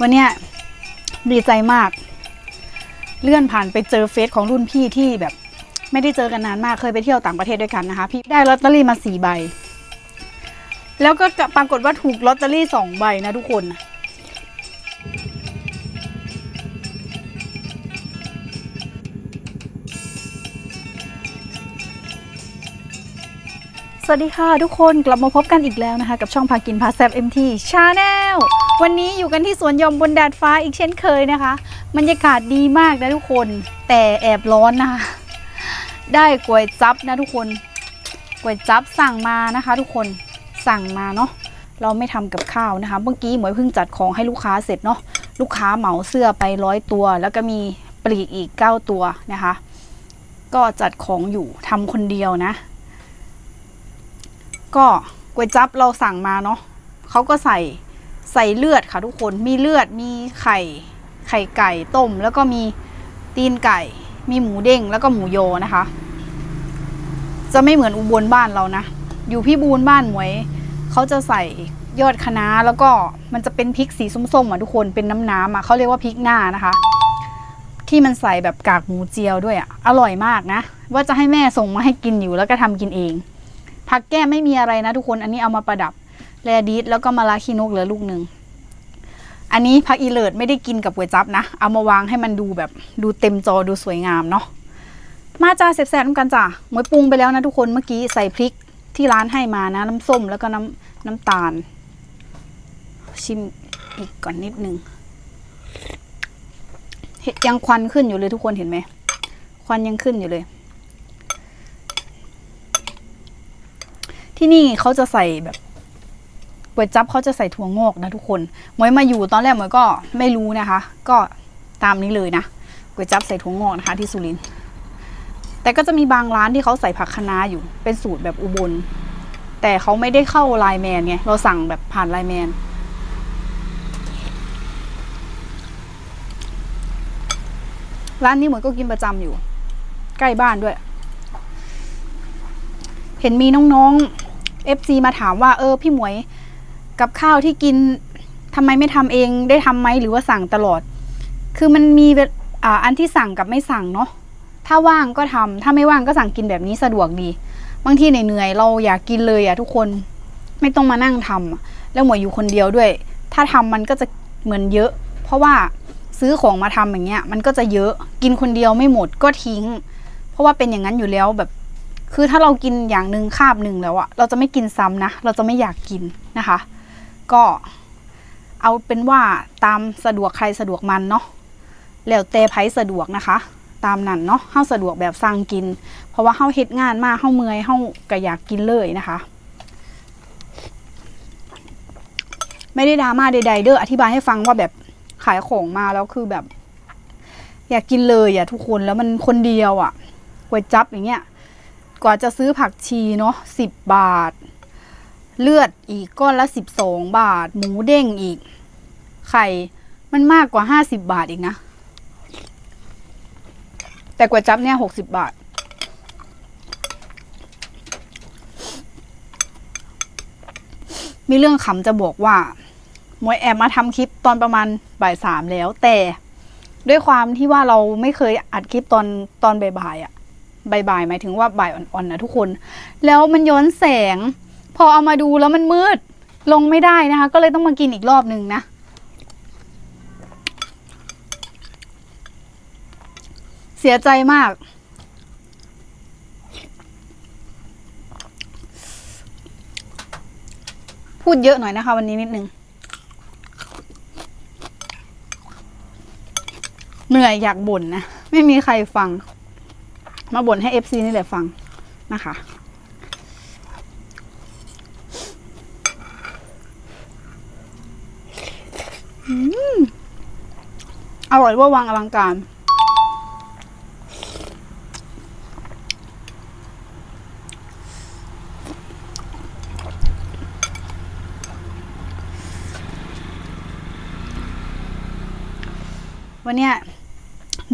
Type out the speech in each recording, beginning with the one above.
วันเนี้ยดีใจมาก เลื่อนผ่านไปเจอเฟซของรุ่นพี่ที่แบบ ไม่ได้เจอกันนานมากเคยไปเที่ยวต่างประเทศด้วยกันนะคะ พี่ได้ลอตเตอรี่มาสี่ใบ แล้วก็ปรากฏว่าถูกลอตเตอรี่สองใบนะทุกคนสวัสดีค่ะทุกคนกลับมาพบกันอีกแล้วนะคะ กับช่องพากินพาแซบเอ็มทีชาแนล วันนี้อยู่กันที่สวนยมบนดาดฟ้าอีกเช่นเคยนะคะบรรยากาศดีมากนะทุกคนแต่แอบร้อนนะคะได้ก๋วยจับนะทุกคนก๋วยจับสั่งมานะคะ ทุกคนสั่งมาเนาะเราไม่ทำกับข้าวนะคะ เมื่อกี้หมวยเพิ่งจัดของให้ลูกค้าเสร็จเนาะลูกค้าเหมาเสื้อไปร้อยตัว แล้วก็มีปลีกอีก 9 ตัวนะคะ ก็จัดของอยู่ทำคนเดียวนะ ก็ก๋วยจับเราสั่งมาเนาะเขาก็ใส่ ใส่เลือดค่ะทุกคนมีเลือดมีไข่ไข่ไก่ต้ม แล้วก็มีตีนไก่ มีหมูเด้งแล้วก็หมูโยนะคะ จะไม่เหมือนอุบลบ้านเรานะ อยู่พี่บูนบ้านหมวยเขาจะใส่ยอดคะน้าแล้วก็มันจะเป็นพริกสีส้มๆอะทุกคนเป็นน้ำๆอะเขาเรียกว่าพริกหน้านะคะ ที่มันใส่แบบกากหมูเจียวด้วยอะอร่อยมากนะ ว่าจะให้แม่ส่งมาให้กินอยู่แล้วก็ทำกินเอง ผักแก้มไม่มีอะไรนะทุกคนอันนี้เอามาประดับ แรดิสแล้วก็มาลาคีนกเหลือลูกหนึ่ง อันนี้ผักอีเลิศไม่ได้กินกับก๋วยจับนะ เอามาวางให้มันดูแบบดูเต็มจอดูสวยงามเนาะ มาจ้าแซ่บๆน้ำกันจ้ะหมวยปรุงไปแล้วนะทุกคนเมื่อกี้ใส่พริกที่ร้านให้มานะ น้ำส้มแล้วก็น้ำน้ำตาล ชิมอีกก่อนนิดนึงเห็นยังควันขึ้นอยู่เลยทุกคนเห็นไหม ควันยังขึ้นอยู่เลย ที่นี่เขาจะใส่แบบ ก๋วยจั๊บเขาจะใส่ถั่วงอกนะทุกคนหมวยมาอยู่ตอนแรกหมวยก็ไม่รู้นะคะ ก็ตามนี้เลยนะก๋วยจั๊บใส่ถั่วงอกนะคะที่สุรินทร์แต่ก็จะมีบางร้านที่เขาใส่ผักคะน้าอยู่เป็นสูตรแบบอุบล แต่เขาไม่ได้เข้าไลน์แมนไงเราสั่งแบบผ่านไลน์แมนร้านนี้เหมือนก็กินประจำอยู่ ใกล้บ้านด้วย เห็นมีน้องๆ FC มาถามว่าเออพี่หมวย กับข้าวที่กินทำไมไม่ทำเองได้ทำไหมหรือว่าสั่งตลอด คือมันมีอ,อันที่สั่งกับไม่สั่งเนาะถ้าว่างก็ทำถ้าไม่ว่างก็สั่งกินแบบนี้สะดวกดี บางทีเหนื่อยเราอยากกินเลยอะทุกคนไม่ต้องมานั่งทำอะแล้วหมวยอยู่คนเดียวด้วย ถ้าทำมันก็จะเหมือนเยอะ เพราะว่าซื้อของมาทำอย่างเงี้ย มันก็จะเยอะกินคนเดียวไม่หมดก็ทิ้ง เพราะว่าเป็นอย่างนั้นอยู่แล้วแบบ คือถ้าเรากินอย่างหนึ่งคาบหนึ่งแล้วอะเราจะไม่กินซ้ำนะ เราจะไม่อยากกินนะคะ ก็เอาเป็นว่าตามสะดวกใครสะดวกมันเนาะแล้วแต่ไผสะดวกนะคะ ตามนั้นเนาะเฮาสะดวกแบบสั่งกิน เพราะว่าเฮาเฮ็ดงานมาเฮาเมื่อยเฮาก็อยากกินเลยนะคะ ไม่ได้ดราม่าใดๆเด้ออธิบายให้ฟังว่าแบบขายของมาแล้วคือแบบ อยากกินเลยอะทุกคนแล้วมันคนเดียวอะก๋วยจับอย่างเงี้ยกว่าจะซื้อผักชีเนาะสิบบาท เลือดอีกก้อนละสิบสองบาท หมูเด้งอีก ไข่มันมากกว่าห้าสิบบาทอีกนะ แต่ก๋วยจั๊บเนี่ยหกสิบบาท มีเรื่องขำจะบอกว่า มวยแอบมาทำคลิปตอนประมาณบ่ายสามแล้ว แต่ด้วยความที่ว่าเราไม่เคยอัดคลิปตอนตอนบ่ายๆอะบ่ายๆหมายถึงว่าบ่ายอ่อนๆนะทุกคน แล้วมันย้อนแสง พอเอามาดูแล้วมันมืด ลงไม่ได้นะคะ ก็เลยต้องมากินอีกรอบหนึ่งนะ เสียใจมาก พูดเยอะหน่อยนะคะ วันนี้นิดนึงเหนื่อยอยากบ่นนะ ไม่มีใครฟัง มาบ่นให้ FC นี่แหละฟังนะคะ อร่อยว่าวางอลังการ วันเนี้ย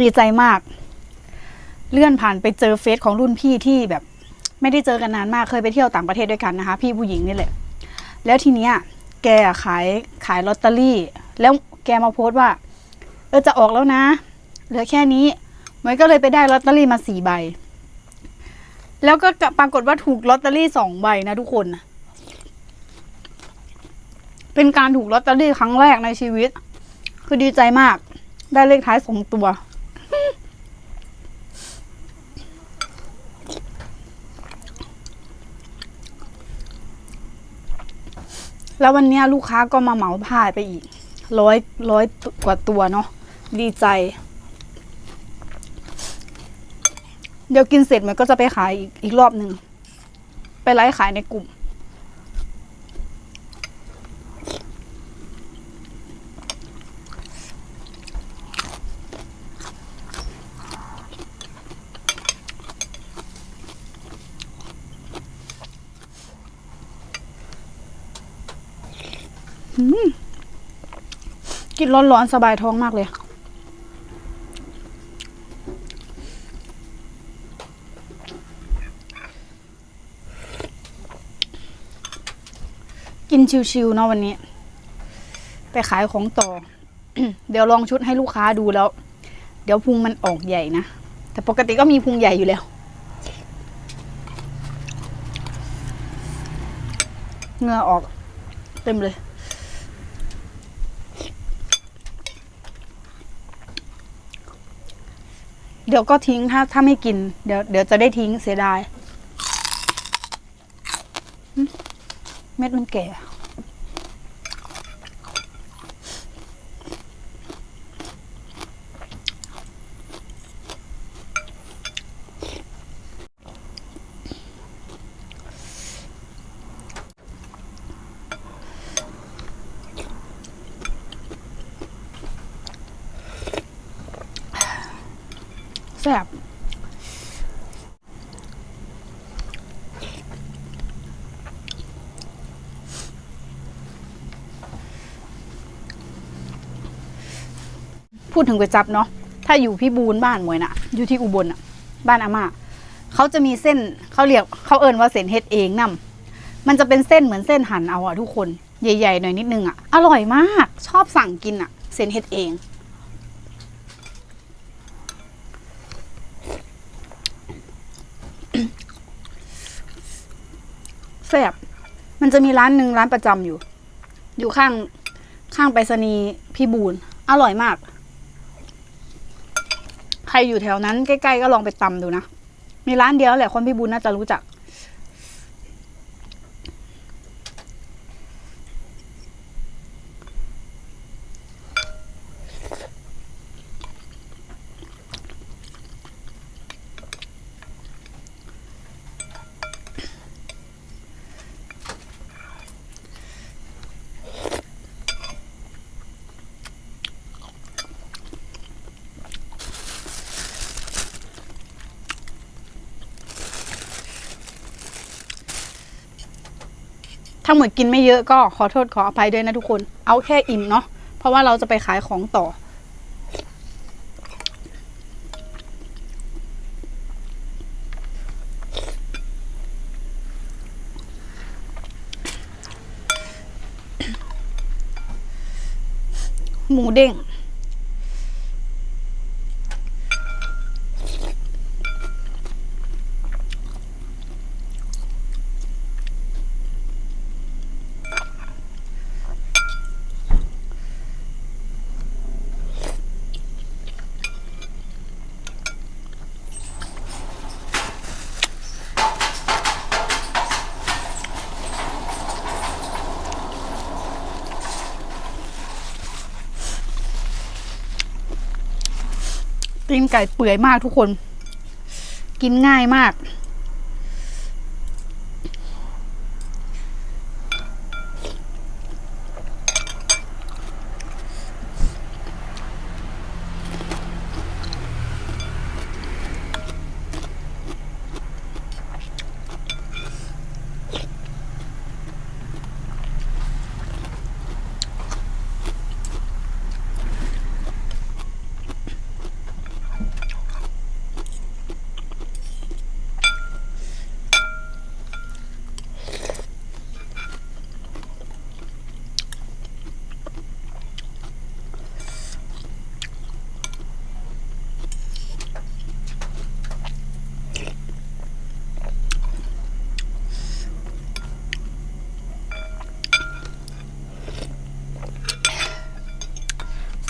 ดีใจมาก เลื่อนผ่านไปเจอเฟซของรุ่นพี่ที่แบบไม่ได้เจอกันนานมากเคยไปเที่ยวต่างประเทศด้วยกันนะคะ พี่ผู้หญิงนี่แหละ แล้วทีเนี้ยแกขายขายลอตเตอรี่ แล้วแกมาโพสต์ว่า เออจะออกแล้วนะ เหลือแค่นี้มวยก็เลยไปได้ลอตเตอรี่มาสี่ใบ แล้วก็ปรากฏว่าถูกลอตเตอรี่สองใบนะทุกคนเป็นการถูกลอตเตอรี่ครั้งแรกในชีวิต คือดีใจมาก ได้เลขท้ายสองตัว แล้ววันนี้ลูกค้าก็มาเหมาผ้าไปอีก ร้อยร้อยกว่าตัวเนาะดีใจ เดี๋ยวกินเสร็จมันก็จะไปขายอีกอีกรอบหนึ่ง ไปไลฟ์ขายในกลุ่ม กินร้อนๆสบายท้องมากเลย กินชิวๆเนาะวันนี้ ไปขายของต่อ เดี๋ยวลองชุดให้ลูกค้าดูแล้ว เดี๋ยวพุงมันออกใหญ่นะ แต่ปกติก็มีพุงใหญ่อยู่แล้ว เงือออกเต็มเลย เดี๋ยวก็ทิ้งถ้าถ้าไม่กิน เดี๋ยวเดี๋ยวจะได้ทิ้งเสียดาย เม็ดมันแก่ แซ่บพูดถึงก๋วยจับเนาะ ถ้าอยู่พี่บูนบ้านมวยน่ะ อยู่ที่อุบลน่ะ บ้านอาม่าเขาจะมีเส้นเขาเรียกเขาเอิ้นว่าเส้นเฮ็ดเองนํมันจะเป็นเส้นเหมือนเส้นหั่นเอาอะทุกคน ใหญ่ๆหน่อยนิดนึงอะอร่อยมาก ชอบสั่งกินอะเส้นเฮ็ดเอง แซ่บมันจะมีร้านหนึ่งร้านประจำอยู่ อยู่ข้างข้างไปรษณีย์พี่บูนอร่อยมาก ใครอยู่แถวนั้นใกล้ๆก็ลองไปตำดูนะ มีร้านเดียวแหละคนพี่บูนน่าจะรู้จัก ถ้าหมวยกินไม่เยอะก็ขอโทษขออภัยด้วยนะทุกคน เอาแค่อิ่มเนาะเพราะว่าเราจะไปขายของต่อ หมูเด้ง ตีนไก่เปื่อยมากทุกคน กินง่ายมาก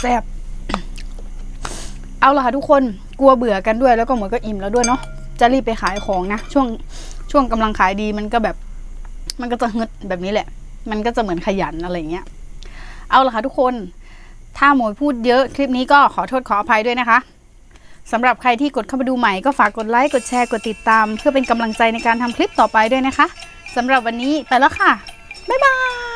แซ่บเอาละค่ะทุกคนกลัวเบื่อกันด้วยแล้วก็เหมือนก็อิ่มแล้วด้วยเนาะจะรีบไปขายของนะ ช่วงช่วงกำลังขายดีมันก็แบบ มันก็จะฮึดแบบนี้แหละ มันก็จะเหมือนขยันอะไรเงี้ยเอาละค่ะทุกคน ถ้าหมวยพูดเยอะคลิปนี้ก็ขอโทษขออภัยด้วยนะคะสำหรับใครที่กดเข้ามาดูใหม่ก็ฝากกดไลค์กดแชร์กดติดตาม เพื่อเป็นกำลังใจในการทำคลิปต่อไปด้วยนะคะสำหรับวันนี้ไปแล้วค่ะ บ๊ายบาย